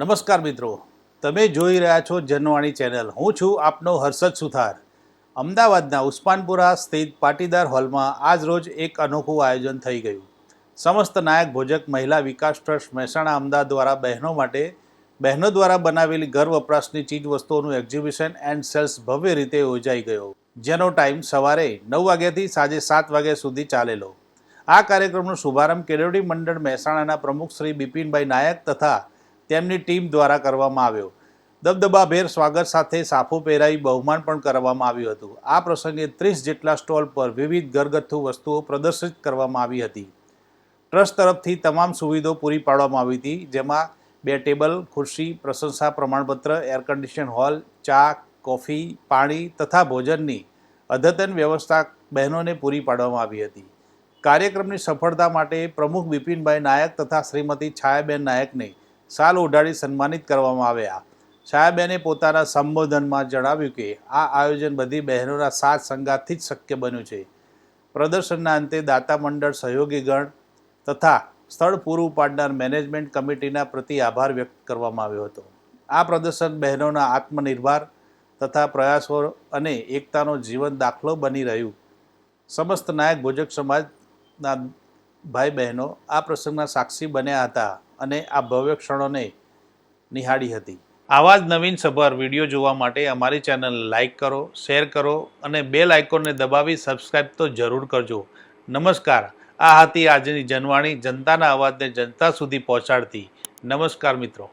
નમસ્કાર મિત્રો. તમે જોઈ રહ્યા છો જનવાણી ચેનલ. હું છું આપનો હર્ષદ સુથાર. અમદાવાદના ઉસ્માનપુરા સ્થિત પાટીદાર હોલમાં આજ રોજ એક અનોખું આયોજન થઈ ગયું. સમસ્ત નાયક ભોજક મહિલા વિકાસ ટ્રસ્ટ મહેસાણા અમદાવાદ દ્વારા બહેનો માટે, બહેનો દ્વારા બનાવેલી ઘર વપરાશની ચીજ વસ્તુઓનું એક્ઝિબિશન એન્ડ સેલ્સ ભવ્ય રીતે યોજાઈ ગયો. જેનો ટાઈમ સવારે નવ વાગ્યાથી સાંજે સાત વાગ્યા સુધી ચાલેલો. આ કાર્યક્રમનો શુભારંભ કેળવણી મંડળ મહેસાણાના પ્રમુખ શ્રી બિપિનભાઈ નાયક તથા તેમની ટીમ દ્વારા કરવામાં આવ્યો. દબદબાભેર સ્વાગત સાથે સાફો પહેરાવી બહુમાન પણ કરવામાં આવ્યું હતું. આ પ્રસંગે ત્રીસ જેટલા સ્ટોલ પર વિવિધ ઘરગથ્થુ વસ્તુઓ પ્રદર્શિત કરવામાં આવી હતી. ટ્રસ્ટ તરફથી તમામ સુવિધાઓ પૂરી પાડવામાં આવી હતી, જેમાં બે ટેબલ, ખુરશી, પ્રશંસા પ્રમાણપત્ર, એર કન્ડિશન હોલ, ચા, કોફી, પાણી તથા ભોજનની અદ્યતન વ્યવસ્થા બહેનોને પૂરી પાડવામાં આવી હતી. કાર્યક્રમની સફળતા માટે પ્રમુખ બિપિનભાઈ નાયક તથા શ્રીમતી છાયાબેન નાયકને શાલ ઓઢાડી સન્માનિત કરવામાં આવ્યા. છાયાબેને પોતાના સંબોધનમાં જણાવ્યું કે, આ આયોજન બધી બહેનોના સાથ સંગાતથી જ શક્ય બન્યું છે. પ્રદર્શનના અંતે દાતા મંડળ સહયોગીગણ તથા સ્થળ પૂરું પાડનાર મેનેજમેન્ટ કમિટીના પ્રતિ આભાર વ્યક્ત કરવામાં આવ્યો હતો. આ પ્રદર્શન બહેનોના આત્મનિર્ભર તથા પ્રયાસો અને એકતાનો જીવન દાખલો બની રહ્યું. સમસ્ત નાયક ભોજક સમાજના ભાઈ બહેનો આ પ્રસંગના સાક્ષી બન્યા હતા. અને આ ભવ્ય ક્ષણોને નિહાળી હતી. આવા જ નવીન સભર વીડિયો જોવા માટે અમારી ચેનલ લાઇક કરો, શેર કરો અને બેલ આઇકોનને દબાવી સબસ્ક્રાઈબ તો જરૂર કરજો. નમસ્કાર. આ હતી આજની જનવાણી જનતાના અવાજને જનતા સુધી પહોંચાડતી. નમસ્કાર મિત્રો.